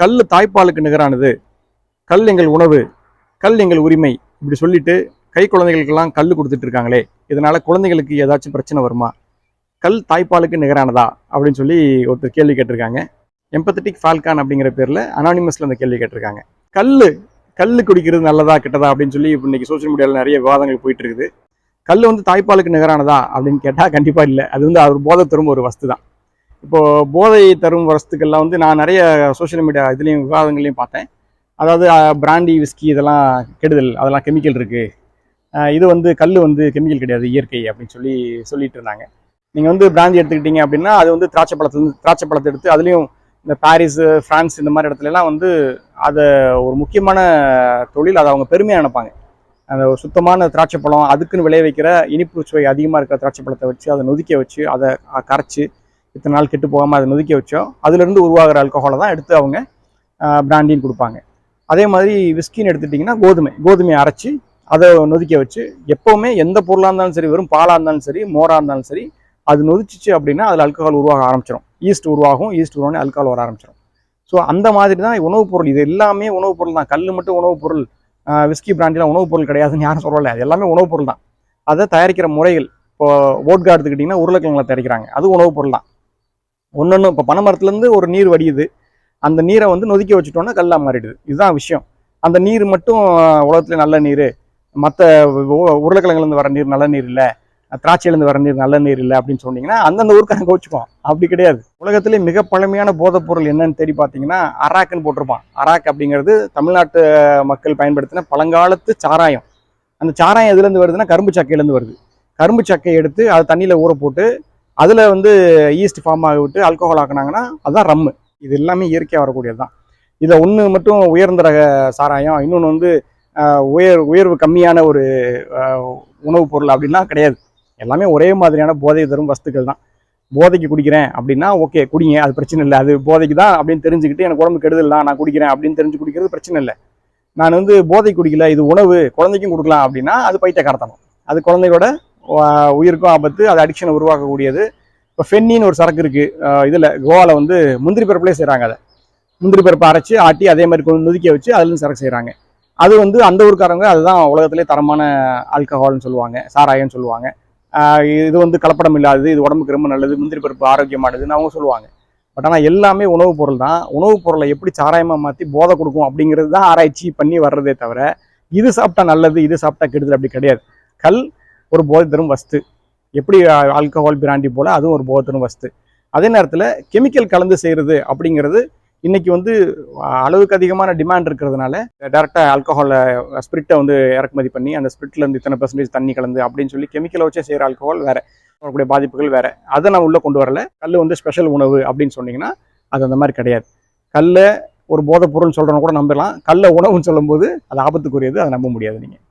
கல் தாய்ப்பாலுக்கு நிகரானது. கல் எங்கள் உணவு கல் எங்கள் உரிமை இப்படி சொல்லிட்டு கை குழந்தைகளுக்கெல்லாம் கல் கொடுத்துட்டு இருக்காங்களே இதனால் குழந்தைகளுக்கு ஏதாச்சும் பிரச்சனை வருமா? கல் தாய்ப்பாலுக்கு நிகரானதா? அப்படின்னு சொல்லி ஒருத்தர் கேள்வி கேட்டிருக்காங்க. எம்பத்தட்டிக் ஃபால்கான் அப்படிங்கிற பேரில் அனானிமஸில் அந்த கேள்வி கேட்டிருக்காங்க. கல் கல் குடிக்கிறது நல்லதா கெட்டதா அப்படின்னு சொல்லி இப்போ இன்றைக்கி சோஷியல் மீடியாவில் நிறைய விவாதங்கள் போயிட்டு இருக்குது. கல் வந்து தாய்ப்பாலுக்கு நிகரானதா அப்படின்னு கேட்டால் கண்டிப்பாக இல்லை. அது வந்து அவர் போதை தரும் ஒரு வஸ்து தான் இப்போது போதை தரும் வஸ்துக்கள்லாம் வந்து நான் நிறைய சோஷியல் மீடியா இதுலேயும் விவாதங்களையும் பார்த்தேன். அதாவது பிராண்டி விஸ்கி இதெல்லாம் கெடுதல் அதெல்லாம் கெமிக்கல் இருக்குது இது வந்து கல் வந்து கெமிக்கல் கிடையாது இயற்கை அப்படின்னு சொல்லி சொல்லிட்டு இருந்தாங்க. நீங்கள் வந்து பிராந்தி எடுத்துக்கிட்டீங்க அப்படின்னா அது வந்து திராட்சை பழத்துலேருந்து திராட்சை பழத்தை எடுத்து அதுலேயும் இந்த பாரிஸ் ஃப்ரான்ஸ் இந்த மாதிரி இடத்துலலாம் வந்து அதை ஒரு முக்கியமான தொழில் அதை அவங்க பெருமையாக நினைப்பாங்க. அந்த ஒரு சுத்தமான திராட்சை பழம் அதுக்குன்னு விளைய வைக்கிற இனிப்பு சுவை அதிகமாக இருக்கிற திராட்சை பழத்தை வச்சு அதை நொதிக்க வச்சு அதை கரைச்சி இத்தனை நாள் கெட்டு போகாமல் அதை நொதிக்க வச்சோம். அதுலேருந்து உருவாகிற ஆல்கஹாலை தான் எடுத்து அவங்க பிராண்டின்னு கொடுப்பாங்க. அதே மாதிரி விஸ்கின்னு எடுத்துட்டிங்கன்னா கோதுமை. கோதுமையை அரைச்சி அதை நொதிக்க வச்சு எப்போவுமே எந்த பொருளாக இருந்தாலும் சரி வெறும் பாலாக இருந்தாலும் சரி மோராக இருந்தாலும் சரி அது நொதிச்சிச்சு அப்படின்னா அதில் அல்கஹால் உருவாக ஆரம்பிச்சிடும் ஈஸ்ட் உருவாகும் ஈஸ்ட் உருவானே அல்கஹால் வர ஆரம்பிச்சிடும் ஸோ அந்த மாதிரி தான் உணவுப் பொருள். இது எல்லாமே உணவுப் பொருள் தான். கல் மட்டும் உணவுப் பொருள் விஸ்கி பிராண்டிலாம் உணவுப் பொருள் கிடையாதுன்னு யாரும் சொல்லலை. அது எல்லாமே உணவுப் பொருள் தான். அதை தயாரிக்கிற முறைகள் இப்போ ஓட்கா எடுத்துக்கிட்டிங்கன்னா உருளைக்கிழங்குல தயாரிக்கிறாங்க. அது உணவுப் பொருள் தான். ஒன்னொன்று இப்போ பனைமரத்துலேருந்து ஒரு நீர் வடியுது. அந்த நீரை வந்து நொதுக்கி வச்சுட்டோன்னா கல்லாக மாறிடுது. இதுதான் விஷயம். அந்த நீர் மட்டும் உலகத்தில் நல்ல நீர். மற்ற உருளைக்கிழங்குலேருந்து வர நீர் நல்ல நீர் இல்லை. திராட்சையிலேருந்து வர நீர் நல்ல நீர் இல்லை அப்படின்னு சொன்னீங்கன்னா அந்தந்த ஊருக்காரங்க கோச்சுக்குவோம் அப்படி கிடையாது. உலகத்திலே மிக பழமையான போதைப் பொருள் என்னன்னு தேடி பார்த்தீங்கன்னா அராக்குன்னு போட்டிருப்பான். அராக் அப்படிங்கிறது தமிழ்நாட்டு மக்கள் பயன்படுத்தின பழங்காலத்து சாராயம். அந்த சாராயம் எதுலேருந்து வருதுன்னா கரும்பு சக்கையிலேருந்து வருது. கரும்பு சக்கையை எடுத்து அதை தண்ணியில் ஊற போட்டு அதில் வந்து ஈஸ்ட் ஃபார்ம் ஆகி விட்டு ஆல்கோஹால் ஆக்குனாங்கன்னா அதுதான் ரம்மு இது எல்லாமே இயற்கையாக வரக்கூடியது தான். இதில் ஒன்று மட்டும் உயர்ந்த ரக சாராயம் இன்னொன்று வந்து உயர் உயர்வு கம்மியான ஒரு உணவுப் பொருள் அப்படின்லாம் கிடையாது. எல்லாமே ஒரே மாதிரியான போதை தரும் வஸ்துக்கள் தான். போதைக்கு குடிக்கிறேன் அப்படின்னா ஓகே குடிங்க அது பிரச்சனை இல்லை. அது போதைக்கு தான் அப்படின்னு தெரிஞ்சுக்கிட்டு எனக்கு உடம்பு கெடுதல் தான் நான் குடிக்கிறேன் அப்படின்னு தெரிஞ்சு குடிக்கிறது பிரச்சனை இல்லை. நான் வந்து போதை குடிக்கல இது உணவு குழந்தைக்கும் கொடுக்கலாம் அப்படின்னா அது பைத்தியக்காரத்தனம். அது குழந்தையோட உயிருக்கும் ஆபத்து அது அடிக்ஷனை உருவாக்கக்கூடியது. இப்போ ஃபென்னின்னு ஒரு சரக்கு இருக்குது இதில் கோவாவில் வந்து முந்திரி பருப்புலேயே செய்கிறாங்க அதை. முந்திரி பருப்பு அரைச்சி ஆட்டி அதே மாதிரி கொண்டு நொதிக்க வச்சு அதுலேருந்து சரக்கு செய்கிறாங்க அது வந்து அந்த ஊருக்காரங்க அதுதான் உலகத்திலே தரமான ஆல்கஹால்னு சொல்லுவாங்க சாராயம்னு சொல்லுவாங்க. இது வந்து கலப்படம் இல்லாதது இது உடம்புக்கு ரொம்ப நல்லது முந்திரி பருப்பு ஆரோக்கியமானதுன்னு அவங்க சொல்லுவாங்க. பட் ஆனால் எல்லாமே உணவுப் பொருள் தான். உணவுப் பொருளை எப்படி சாராயமாக மாற்றி போதை கொடுக்கும் அப்படிங்கிறது தான் ஆராய்ச்சி பண்ணி வர்றதே தவிர இது சாப்பிட்டா நல்லது இது சாப்பிட்டா கெடுதல் அப்படி கிடையாது. கல் ஒரு போதை தரும் வஸ்து. எப்படி ஆல்கஹால் பிராண்டி போல் அதுவும் ஒரு போதை தரும் வஸ்து. அதே நேரத்தில் கெமிக்கல் கலந்து செய்கிறது அப்படிங்கிறது இன்றைக்கி வந்து அளவுக்கு அதிகமான டிமாண்ட் இருக்கிறதுனால டேரெக்டாக ஆல்கஹாலை ஸ்பிரிட்டை வந்து இறக்குமதி பண்ணி அந்த ஸ்பிரிட்லேருந்து இத்தனை பெர்சன்டேஜ் தண்ணி கலந்து அப்படின்னு சொல்லி கெமிக்கலை வச்சே செய்கிற ஆல்கஹால் வேறு. வரக்கூடிய பாதிப்புகள் வேறு. அதை நான் உள்ளே கொண்டு வரல. கல் வந்து ஸ்பெஷல் உணவு அப்படின்னு சொன்னிங்கன்னா அது அந்த மாதிரி கிடையாது. கல்லை ஒரு போதைப் பொருள்னு சொல்கிறோன்னு கூட நம்பலாம். கல்லை உணவுன்னு சொல்லும்போது அது ஆபத்துக்குரியது. அதை நம்ப முடியாது நீங்கள்